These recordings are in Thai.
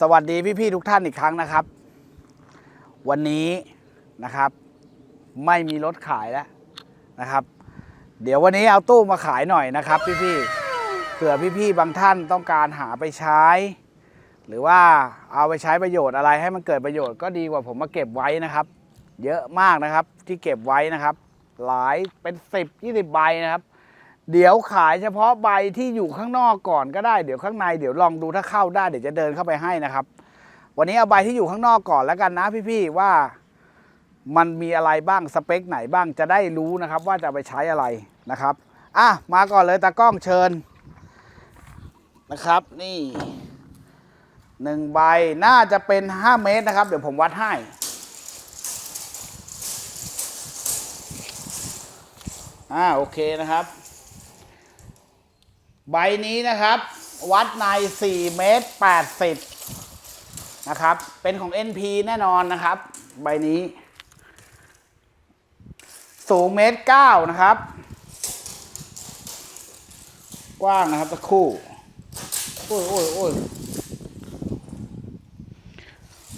สวัสดีพี่ๆทุกท่านอีกครั้งนะครับ วันนี้นะครับ ไม่มีรถขายแล้วนะครับ เดี๋ยววันนี้เอาตู้มาขายหน่อยนะครับ พี่ๆเผื่อพี่ๆบางท่านต้องการหาไปใช้ หรือว่าเอาไปใช้ประโยชน์อะไรให้มันเกิดประโยชน์ก็ดีกว่าผมมาเก็บไว้นะครับ เยอะมากนะครับที่เก็บไว้นะครับ หลายเป็นสิบยี่สิบใบนะครับ เดี๋ยวขายเฉพาะใบที่อยู่ข้างนอกก่อนก็ได้ เดี๋ยวข้างในเดี๋ยวลองดูถ้าเข้าได้เดี๋ยวจะเดินเข้าไปให้นะครับ วันนี้เอาใบที่อยู่ข้างนอกก่อนแล้วกันนะพี่ๆว่ามันมีอะไรบ้างสเปคไหนบ้างจะได้รู้นะครับ ว่าจะไปใช้อะไรนะครับอะมาก่อนเลยตากล้องเชิญนะครับ นี่หนึ่งใบน่าจะเป็น 5 เมตรนะครับ เดี๋ยวผมวัดให้อ่าโอเคนะครับ ใบนี้นะครับ วัดใน4เมตร80นะครับ เป็นของ NP แน่นอนนะครับ ใบนี้ สูงเมตร9นะครับ กว้างนะครับตะคู่ โอ้ยโอ้ยโอ้ย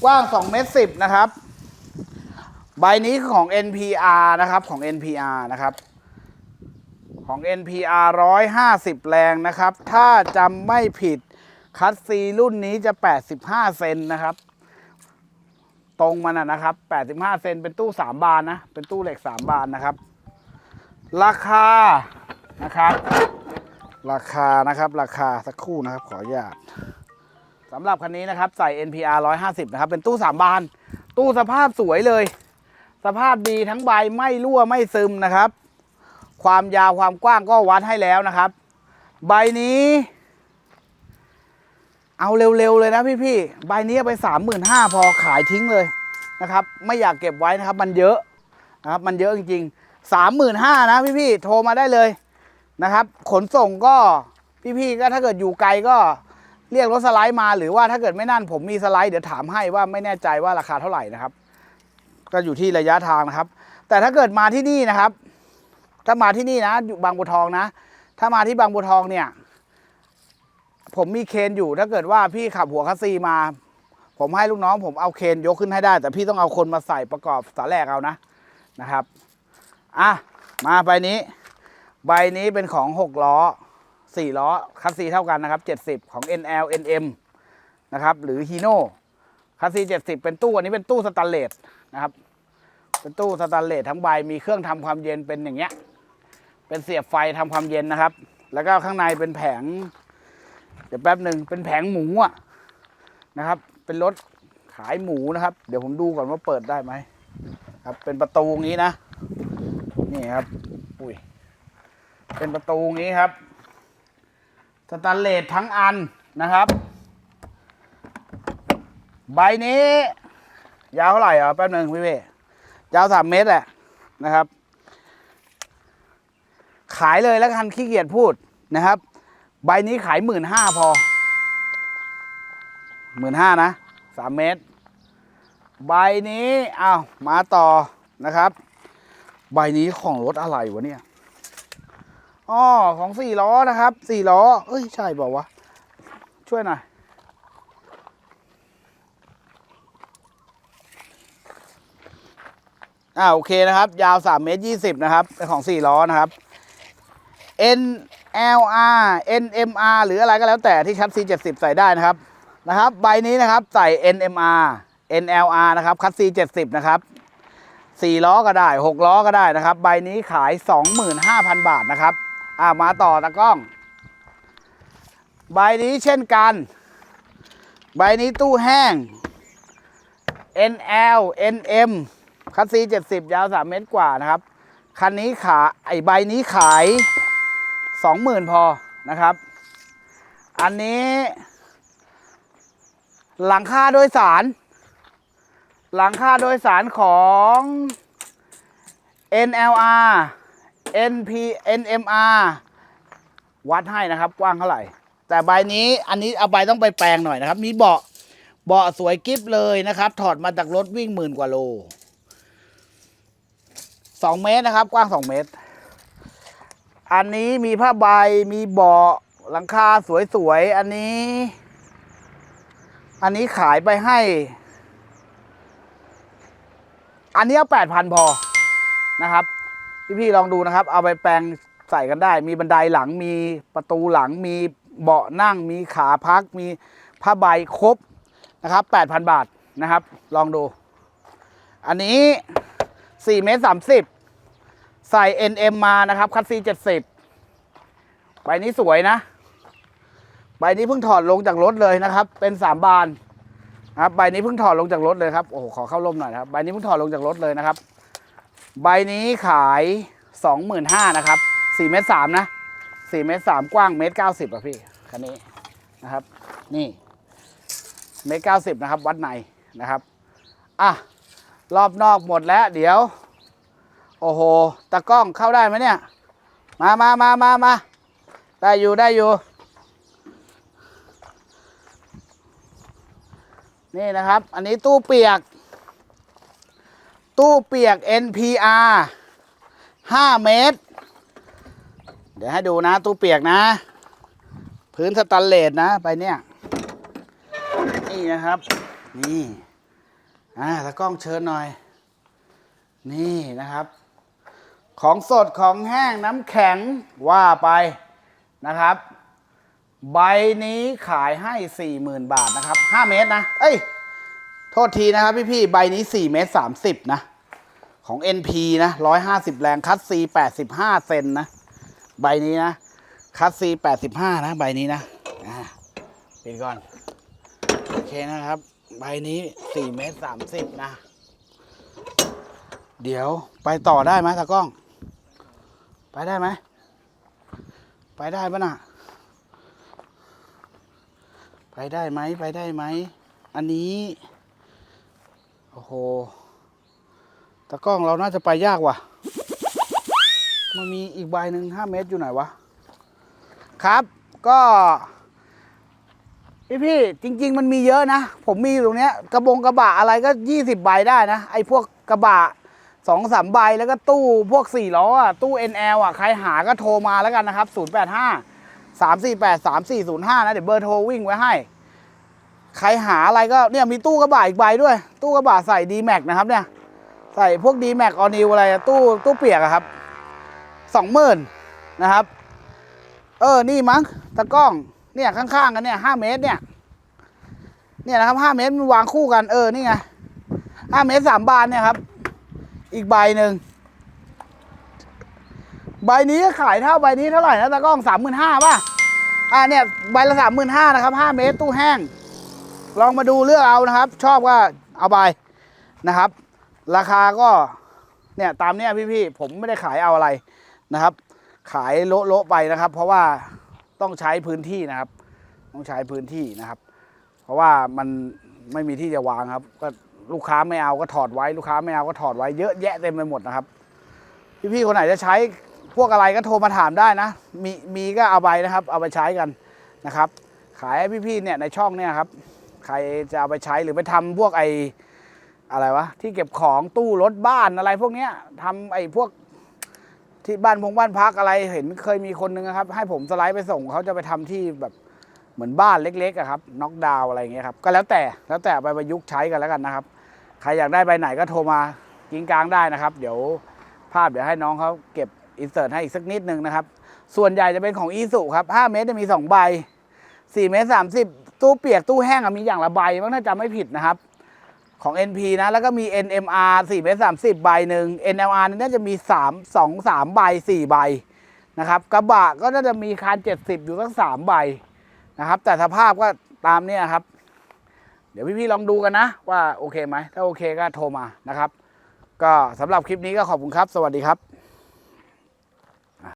กว้าง2เมตร10นะครับ ใบนี้คือของ NPR นะครับ ของ NPR นะครับ ของ NPR 150 แรงนะครับ ถ้าจำไม่ผิดคัสซีรุ่นนี้จะ 85 เซนนะครับ ตรงมันนะนะครับ 85 เซนเป็นตู้ 3 บานนะ เป็นตู้เหล็ก 3 บานนะครับ ราคานะครับ ราคานะครับ ราคาสักครู่นะครับ ขออนุญาตสำหรับคันนี้นะครับ ใส่ NPR 150 นะครับ เป็นตู้ 3 บาน ตู้สภาพสวยเลย สภาพดีทั้งใบไม่รั่วไม่ซึมนะครับ ความยาวความกว้างก็วัดให้แล้วนะครับ ใบนี้ เอาเร็วๆเลยนะพี่ๆใบนี้ไปสามหมื่นห้าพอขายทิ้งเลยนะครับ ไม่อยากเก็บไว้นะครับ มันเยอะนะครับ มันเยอะจริงๆสามหมื่นห้านะพี่ๆโทรมาได้เลยนะครับ ขนส่งก็พี่ๆก็ถ้าเกิดอยู่ไกลก็เรียกรถสไลด์มาหรือว่าถ้าเกิดไม่นั่นผมมีสไลด์เดี๋ยวถามให้ว่าไม่แน่ใจว่าราคาเท่าไหร่นะครับ ก็อยู่ที่ระยะทางนะครับ แต่ถ้าเกิดมาที่นี่นะครับ ถ้ามาที่นี่นะอยู่บางบัวทองนะ ถ้ามาที่บางบัวทองเนี่ย ผมมีเคนอยู่ถ้าเกิดว่าพี่ขับหัวคัสซีมา ผมให้ลูกน้อง ผมเอาเคนยกขึ้นให้ได้ แต่พี่ต้องเอาคนมาใส่ประกอบสาแรกเอานะนะครับอะมาใบนี้ ใบนี้เป็นของหกล้อสี่ล้อคัสซีเท่ากันนะครับเจ็ดสิบของ NL NM นะครับหรือฮีโน่คัสซีเจ็ดสิบเป็นตู้อันนี้เป็นตู้สแตนเลสนะครับเป็นตู้สแตนเลสทั้งใบมีเครื่องทำความเย็นเป็นอย่างเงี้ย เป็นเสียบไฟทำความเย็นนะครับ แล้วก็ข้างในเป็นแผง เดี๋ยวแป๊บหนึ่งเป็นแผงหมูอะนะครับ เป็นรถขายหมูนะครับ เดี๋ยวผมดูก่อนว่าเปิดได้ไหมครับ เป็นประตูอย่างนี้นะนี่ครับ อุ้ยเป็นประตูอย่างนี้ครับสแตนเลสทั้งอันนะครับ ใบนี้ ยาวเท่าไหร่อะแป๊บหนึ่งพี่เวยาวสามเมตรแหละนะครับ ขายเลยแล้วกันขี้เกียจพูดนะครับ ใบนี้ขายหมื่นห้าพอหมื่นห้านะสามเมตร ใบนี้อ้าวมาต่อนะครับ ใบนี้ของรถอะไรวะเนี่ยอ๋อของสี่ล้อนะครับสี่ล้อเอ้ยใช่บอกว่าช่วยหน่อยอ่าโอเคนะครับ ยาว3เมตร20 นะครับเป็นของ 4 ล้อนะครับ NLR NMR หรืออะไรก็แล้วแต่ที่คัตซี70 ใส่ได้นะครับนะครับ ใบนี้นะครับใส่ NMR NLR นะครับคัตซี70 นะครับ4ล้อก็ได้ 6 ล้อก็ได้นะครับ ใบนี้ขาย 25,000 บาทนะครับอ่ามาต่อตะกล้อง ใบนี้เช่นกัน ใบนี้ตู้แห้ง NL NM คัสซี70 ยาว 3 เมตรกว่านะครับ คันนี้ขายไอใบนี้ขาย 20,000พอนะครับ อันนี้ หลังคาโดยสาร หลังคาโดยสารของ NLR NP NMR วัดให้นะครับกว้างเท่าไหร่ แต่ใบนี้อันนี้เอาใบต้องไปแปลงหน่อยนะครับ มีเบาะเบาะสวยกิฟเลยนะครับ ถอดมาจากรถวิ่งหมื่นกว่าโลสองเมตรนะครับ กว้างสองเมตร อันนี้มีผ้าใบมีเบาะหลังคาสวยๆ อันนี้ อันนี้ขายไปให้ อันนี้เอาแปดพันพอนะครับ พี่ๆลองดูนะครับ เอาไปแปลงใส่กันได้ มีบันไดหลังมีประตูหลังมีเบาะนั่ง มีขาพัก มีผ้าใบครบนะครับแปดพันบาทนะครับ ลองดู อันนี้สี่เมตรสามสิบ ใส่ NM มานะครับ คัตซีเจ็ดสิบใบนี้สวยนะใบนี้เพิ่งถอดลงจากรถเลยนะครับ เป็นสามบานนะครับใบนี้เพิ่งถอดลงจากรถเลยครับโอ้โหขอเข้าร่มหน่อยนะครับใบนี้เพิ่งถอดลงจากรถเลยนะครับ ใบนี้ขายสองหมื่นห้านะครับสี่เมตรสามนะสี่เมตรสามกว้างเมตรเก้าสิบอะพี่คันนี้นะครับ นี่เมตรเก้าสิบนะครับ วัดในนะครับอะรอบนอกหมดแล้ว เดี๋ยว โอ้โห ตะกล้องเข้าได้ไหมเนี่ย มามามามามา ได้อยู่ได้อยู่ นี่นะครับ อันนี้ตู้เปียก ตู้เปียก NPR 5 เมตร เดี๋ยวให้ดูนะ ตู้เปียกนะ พื้นสแตนเลสนะ ไปเนี่ย นี่นะครับ นี่ อ่าตะกล้องเชิญหน่อยนี่นะครับ ของสดของแห้งน้ำแข็งว่าไปนะครับ ใบนี้ขายให้ 40,000 บาทนะครับ 5 เมตรนะ เอ้ย โทษทีนะครับพี่พี่ใบนี้ 4 เมตร 30 นะ ของ NP นะ 150 แรงคัตซี85 เซนนะ ใบนี้นะ คัตซี85 นะ ใบนี้นะปิดก่อน โอเคนะครับ ใบนี้ 4 เมตร 30 นะเดี๋ยวไปต่อได้ไหมตากล้อง ไปได้ไหม ไปได้ปะน่ะ ไปได้ไหม ไปได้ไหม อันนี้ โอ้โหตากล้องเราน่าจะไปยากว่ะ มันมีอีกใบหนึ่งห้าเมตรอยู่ไหนวะ ครับ ก็พี่พี่จริง ๆ มันมีเยอะนะ ผมมีอยู่ตรงเนี้ย กระบงกระบะอะไรก็ยี่สิบใบได้นะ ไอ้พวกกระบะ สองสามใบแล้วก็ตู้พวกสี่ล้ออะตู้ NL อะใครหาก็โทรมาแล้วกันนะครับศูนย์แปดห้าสามสี่แปดสามสี่ศูนย์ห้านะเดี๋ยวเบอร์โทรวิ่งไว้ให้ ใครหาอะไรก็เนี่ยมีตู้กระบะอีกใบด้วย ตู้กระบะใส่ดีแม็กนะครับเนี่ย ใส่พวกดีแม็กออนิวอะไรตู้ตู้เปียกอะครับสองหมื่นนะครับ เออนี่มั้งตะกล้องเนี่ยข้างๆกันเนี่ยห้าเมตรเนี่ยเนี่ยนะครับห้าเมตรมันวางคู่กันเออนี่ไงห้าเมตรสามบานเนี่ยครับ อีกใบหนึ่งใบนี้ขายเท่าใบนี้เท่าไหร่นะตะกล้องสามหมื่นห้าป่ะอ่าเนี่ยใบละสามหมื่นห้านะครับห้าเมตรตู้แห้ง ลองมาดูเลือกเอานะครับ ชอบก็เอาไปนะครับ ราคาก็เนี่ยตามเนี้ยพี่ๆผมไม่ได้ขายเอาอะไรนะครับ ขายโละโละๆไปนะครับ เพราะว่าต้องใช้พื้นที่นะครับ ต้องใช้พื้นที่นะครับ เพราะว่ามันไม่มีที่จะวางครับ ก็ ลูกค้าไม่เอาก็ถอดไว้ลูกค้าไม่เอาก็ถอดไว้เยอะแยะเต็มไปหมดนะครับ พี่ๆคนไหนจะใช้พวกอะไรก็โทรมาถามได้นะ มีมีก็เอาไปนะครับ เอาไปใช้กันนะครับ ขายให้พี่ๆเนี่ยในช่องเนี่ยครับ ใครจะเอาไปใช้หรือไปทำพวกไออะไรวะที่เก็บของตู้รถบ้านอะไรพวกเนี้ยทำไอพวกที่บ้านพงบ้านพักอะไรเห็นเคยมีคนนึงครับ ให้ผมสไลด์ไปส่งเขาจะไปทำที่แบบเหมือนบ้านเล็กๆอะครับน็อกดาวอะไรอย่างเงี้ยครับก็แล้วแต่แล้วแต่ไปประยุกต์ใช้กันแล้วกันนะครับ ใครอยากได้ใบไหนก็โทรมากิ้งกลางได้นะครับ เดี๋ยวภาพเดี๋ยวให้น้องเขาเก็บอินเสิร์ตให้อีกสักนิดนึงนะครับ ส่วนใหญ่จะเป็นของอีสุครับ 5 เมตรจะมี 2 ใบ 4 เมตร 30 ตู้เปียกตู้แห้งมีอย่างละใบมั้งถ้าจำไม่ผิดนะครับ ของ NP นะแล้วก็มี NMR 4 เมตร 30 ใบหนึ่ง NLR นี่น่าจะมี 3 2 3 ใบ 4 ใบนะครับกระบะก็น่าจะมีคัน70 อยู่ทั้ง3ใบนะครับ แต่สภาพก็ตามเนี้ยครับ ดี๋ยวพี่ๆลองดูกันนะ ว่าโอเคไหมถ้าโอเคก็โทรมานะครับ ก็สำหรับคลิปนี้ก็ขอบคุณครับ สวัสดีครับ